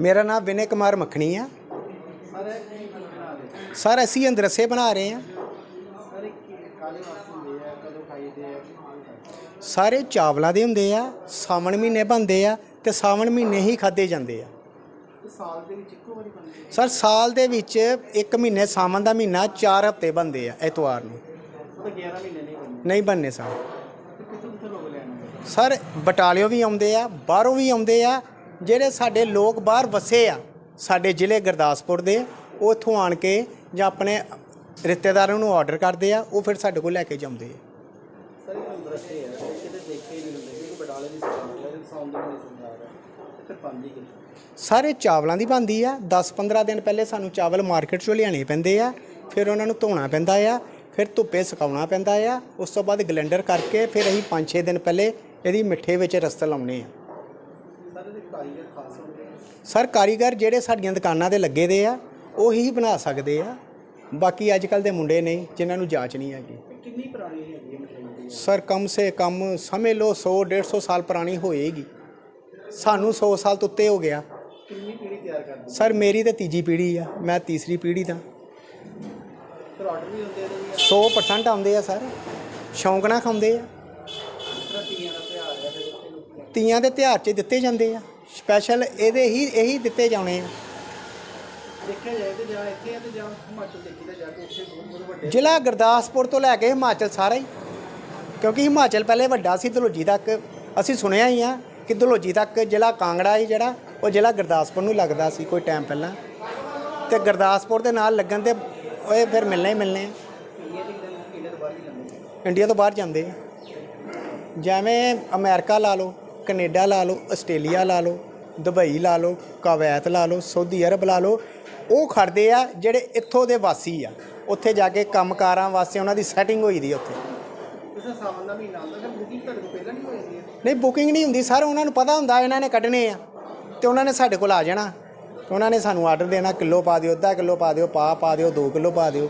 ਮੇਰਾ ਨਾਮ ਵਿਨੇ ਕੁਮਾਰ ਮੱਖਣੀ ਆ। ਸਰ, ਅਸੀਂ ਅੰਦਰਸੇ ਬਣਾ ਰਹੇ ਆ। ਸਰ ਇਹ ਸਾਰੇ ਚਾਵਲਾਂ ਦੇ ਹੁੰਦੇ ਆ, ਸਾਵਣ ਮਹੀਨੇ ਬਣਦੇ ਆ ਤੇ ਸਾਵਣ ਮਹੀਨੇ ਹੀ ਖਾਦੇ ਜਾਂਦੇ ਆ। ਸਾਲ ਦੇ ਵਿੱਚ ਇੱਕੋ ਵਾਰੀ ਬਣਦੇ ਸਰ, ਸਾਲ ਦੇ ਵਿੱਚ ਇੱਕ ਮਹੀਨੇ ਸਾਵਣ ਦਾ ਮਹੀਨਾ 4 ਹਫ਼ਤੇ ਬਣਦੇ ਆ ਐਤਵਾਰ ਨੂੰ। ਉਹ 11 ਮਹੀਨੇ ਨਹੀਂ ਬਣਦੇ ਨਹੀਂ ਬਣਨੇ, ਸਰ। ਸਰ, ਬਟਾਲਿਓ ਵੀ ਆਉਂਦੇ ਆ, ਬਾਹਰੋਂ ਵੀ ਆਉਂਦੇ ਆ ਜਿਹੜੇ ਸਾਡੇ ਲੋਕ ਬਾਹਰ ਵਸੇ ਆ ਸਾਡੇ ਜ਼ਿਲ੍ਹੇ ਗੁਰਦਾਸਪੁਰ ਦੇ ਉਹ ਇੱਥੋਂ ਆਣ ਕੇ ਜਾਂ ਆਪਣੇ ਰਿਸ਼ਤੇਦਾਰਾਂ ਨੂੰ ਆਰਡਰ ਕਰਦੇ ਆ ਉਹ ਫਿਰ ਸਾਡੇ ਕੋਲ ਲੈ ਕੇ ਜਾਂਦੇ ਆ। ਸਰ ਇਹ ਅੰਦਰ ਹੈ ਇਹ ਕਿਤੇ ਦੇਖੇ ਹੀ ਨਹੀਂ ਹੁੰਦੇ। ਕਿ ਬਟਾਲੇ ਦੀ ਸਰਕਾਰ ਹੈ ਤੇ ਸੌਂਦ ਦੇ ਨਹੀਂ ਸਮਝਾ ਰਿਹਾ। ਤੇ ਫਿਰ ਪਾਉਂਦੀ ਕਿ ਸਾਰੇ ਚਾਵਲਾਂ ਦੀ ਬਣਦੀ ਆ। 10-15 ਦਿਨ ਪਹਿਲੇ ਸਾਨੂੰ ਚਾਵਲ ਮਾਰਕੀਟ ਚੋਂ ਲਿਆਣੇ ਪੈਂਦੇ ਆ ਫਿਰ ਉਹਨਾਂ ਨੂੰ ਧੋਣਾ ਪੈਂਦਾ ਆ ਫਿਰ ਧੁੱਪੇ ਸੁਕਾਉਣਾ ਪੈਂਦਾ ਆ ਉਸ ਤੋਂ ਬਾਅਦ ਗਲੈਂਡਰ ਕਰਕੇ ਫਿਰ ਅਸੀਂ 5-6 ਦਿਨ ਪਹਿਲੇ ਇਹਦੀ ਮਿੱਠੇ ਵਿੱਚ ਰਸਤ ਲਾਉਣੇ ਆ। ਕਾਰੀਗਰ ਖਾਸ ਹੁੰਦੇ ਆ ਸਰ ਕਾਰੀਗਰ ਜਿਹੜੇ ਸਾਡੀਆਂ ਦੁਕਾਨਾਂ ਤੇ ਲੱਗੇ ਦੇ ਆ ਉਹੀ ਬਣਾ ਸਕਦੇ ਆ। ਬਾਕੀ ਅੱਜ ਕੱਲ ਦੇ ਮੁੰਡੇ ਨਹੀਂ ਜਿਨ੍ਹਾਂ ਨੂੰ ਜਾਂਚ ਨਹੀਂ ਹੈਗੀ। ਕਿੰਨੀ ਪੁਰਾਣੀ ਹੈਗੀ ਹੈ ਮਠਿਆਈ ਸਰ ਕਮ ਸੇ ਕਮ ਸਮਝ ਲਓ 100 150 ਸਾਲ ਪੁਰਾਣੀ ਹੋਏਗੀ। ਸਾਨੂੰ 100 ਸਾਲ ਤੋਂ ਉੱਤੇ ਹੋ ਗਿਆ। ਕਿੰਨੀ ਪੀੜੀ ਤਿਆਰ ਕਰਦੇ ਸਰ ਮੇਰੀ ਤੇ ਤੀਜੀ ਪੀੜ੍ਹੀ ਆ ਮੈਂ ਤੀਸਰੀ ਪੀੜ੍ਹੀ ਦਾ ਫਿਰ ਆਰਡਰ ਵੀ ਹੁੰਦੇ ਵੀ 100% ਆਉਂਦੇ ਆ ਸਰ। ਸ਼ੌਂਕ ਨਾਲ ਖਾਂਦੇ ਆ। ਜਿਸ ਤਰ੍ਹਾਂ ਤੀਆਂ ਦਾ ਤਿਉਹਾਰ ਹੈ ਤੇ ਉੱਥੇ ਲੋਕੀ? ਤੀਆਂ ਦੇ ਤਿਉਹਾਰ 'ਚ ਦਿੱਤੇ ਜਾਂਦੇ ਆ। ਸਪੈਸ਼ਲ ਇਹਦੇ ਹੀ ਇਹੀ ਦਿੱਤੇ ਜਾਣੇ ਆ। ਦੇਖਿਆ ਜਾਏ ਤੇ ਜਾਂ ਇੱਥੇ ਹੈ ਤੇ ਜਾਂ ਹਿਮਾਚਲ ਦੇਖੀ ਤਾਂ ਜਾ ਕੇ ਉੱਥੇ ਬਹੁਤ ਬਹੁਤ ਵੱਡੇ ਜ਼ਿਲ੍ਹਾ ਗੁਰਦਾਸਪੁਰ ਤੋਂ ਲੈ ਕੇ ਹਿਮਾਚਲ ਸਾਰਾ ਹੀ। ਕਿਉਂਕਿ ਹਿਮਾਚਲ ਪਹਿਲੇ ਵੱਡਾ ਸੀ ਦਲੋਜੀ ਤੱਕ ਅਸੀਂ ਸੁਣਿਆ ਹੀ ਆ ਕਿ ਦਲੋਜੀ ਤੱਕ ਜ਼ਿਲ੍ਹਾ ਕਾਂਗੜਾ ਹੀ ਜਿਹੜਾ ਉਹ ਜ਼ਿਲ੍ਹਾ ਗੁਰਦਾਸਪੁਰ ਨੂੰ ਲੱਗਦਾ ਸੀ ਕੋਈ ਟਾਈਮ ਪਹਿਲਾਂ। ਤੇ ਗੁਰਦਾਸਪੁਰ ਦੇ ਨਾਲ ਲੱਗਣ ਤੇ ਉਹ ਫਿਰ ਮਿਲਣੇ ਹੀ ਮਿਲਣੇ ਆ। ਇੰਡੀਆ ਤੋਂ ਬਾਹਰ ਜਾਂਦੇ ਨੇ ਇੰਡੀਆ ਤੋਂ ਬਾਹਰ ਜਾਂਦੇ ਆ। ਜਿਵੇਂ ਅਮਰੀਕਾ ਲਾ ਲਓ ਕੈਨੇਡਾ ਲਾ ਲਓ ਆਸਟ੍ਰੇਲੀਆ ਲਾ ਲਓ ਦੁਬਈ ਲਾ ਲਓ ਕੁਵੈਤ ਲਾ ਲਓ ਸਾਊਦੀ ਅਰਬ ਲਾ ਲਓ ਉਹ ਖੜਦੇ ਆ ਜਿਹੜੇ ਇੱਥੋਂ ਦੇ ਵਾਸੀ ਆ। ਉੱਥੇ ਜਾ ਕੇ ਕੰਮਕਾਰਾਂ ਵਾਸਤੇ ਉਹਨਾਂ ਦੀ ਸੈਟਿੰਗ ਹੋਈ ਦੀ ਉੱਥੇ। ਨਹੀਂ ਬੁਕਿੰਗ ਨਹੀਂ ਹੁੰਦੀ ਸਰ ਉਹਨਾਂ ਨੂੰ ਪਤਾ ਹੁੰਦਾ ਇਹਨਾਂ ਨੇ ਕੱਢਣੇ ਆ ਤੇ ਉਹਨਾਂ ਨੇ ਸਾਡੇ ਕੋਲ ਆ ਜਾਣਾ। ਤੇ ਉਹਨਾਂ ਨੇ ਸਾਨੂੰ ਆਰਡਰ ਦੇਣਾ ਕਿਲੋ ਪਾ ਦਿਓ ਅੱਧਾ ਕਿਲੋ ਪਾ ਦਿਓ ਪਾ ਪਾ ਦਿਓ 2 ਕਿਲੋ ਪਾ ਦਿਓ।